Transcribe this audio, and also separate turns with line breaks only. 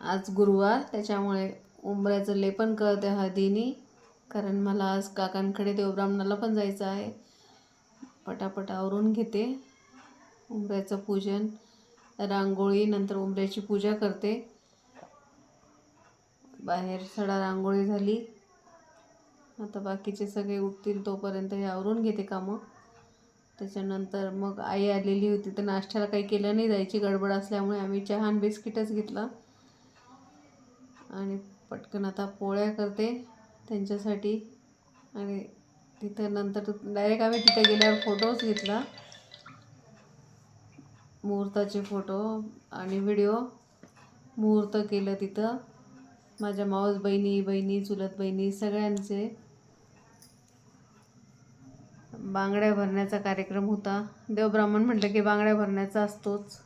आज गुरुवार त्याच्यामुळे उंबऱ्याचं लेपन करते हळदीनी. कारण मला आज काकांकडे देवब्राह्मणाला पण जायचं आहे. पटापट आवरून घेते उंबऱ्याचं पूजन. रांगोळी नंतर उंबऱ्याची पूजा करते. बाहेर सडा रांगोळी झाली. आता बाकीचे सगळे उठतील तोपर्यंत हे आवरून घेते कामं. त्याच्यानंतर मग आई आलेली होती तर नाश्त्याला काही केलं नाही. जायची गडबड असल्यामुळे आम्ही चहा आणि बिस्किटच घेतला. आणि पटकन आता पोळ्या करते त्यांच्यासाठी. आणि तिथं नंतर डायरेक्ट आम्ही तिथे गेल्यावर फोटोच घेतला. मुहूर्ताचे फोटो आणि व्हिडिओ मुहूर्त केलं तिथं. माझ्या मावस बहिणी बहिणी चुलत बहिणी सगळ्यांचे. बांगड्या भरण्याचा कार्यक्रम होता. देवब्राह्मण म्हटलं की बांगड्या भरण्याचा असतोच.